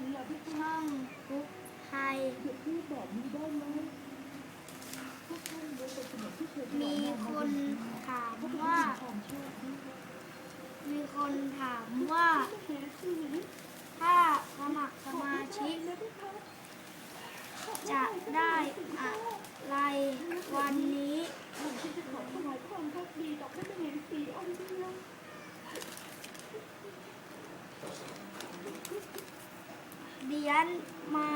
นล่ะพี่ช่องกุ๊กไทยเด็กพูดแบบนี้ได้ไหมทุกท่านรู้จักที่เคยมีคนถามว่า มีคนถามว่า ถ้าสมัครสมาชิก จะได้อะไรวันนี้ ผมจะขอถวายความพักดีต่อพระมเหสีองค์เดียว เดียนมา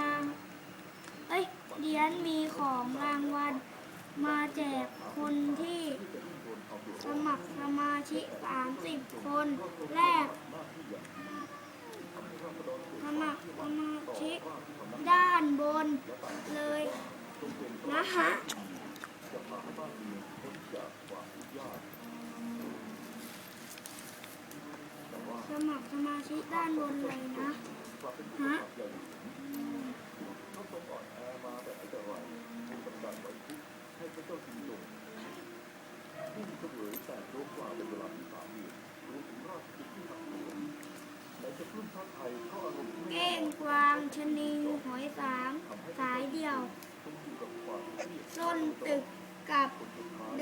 เอ้ยเดียนมีของรางวัลมาแจกคนที่สมัครสมาชิก30 คนแรก สมัครสมาชิกด้านบนเลยนะฮะสมัครสมาชิกด้านบนเลยนะฮะ เก้งกวางชนีหอยสางสายเดี่ยว ส้นตึกกับดึกตอแหล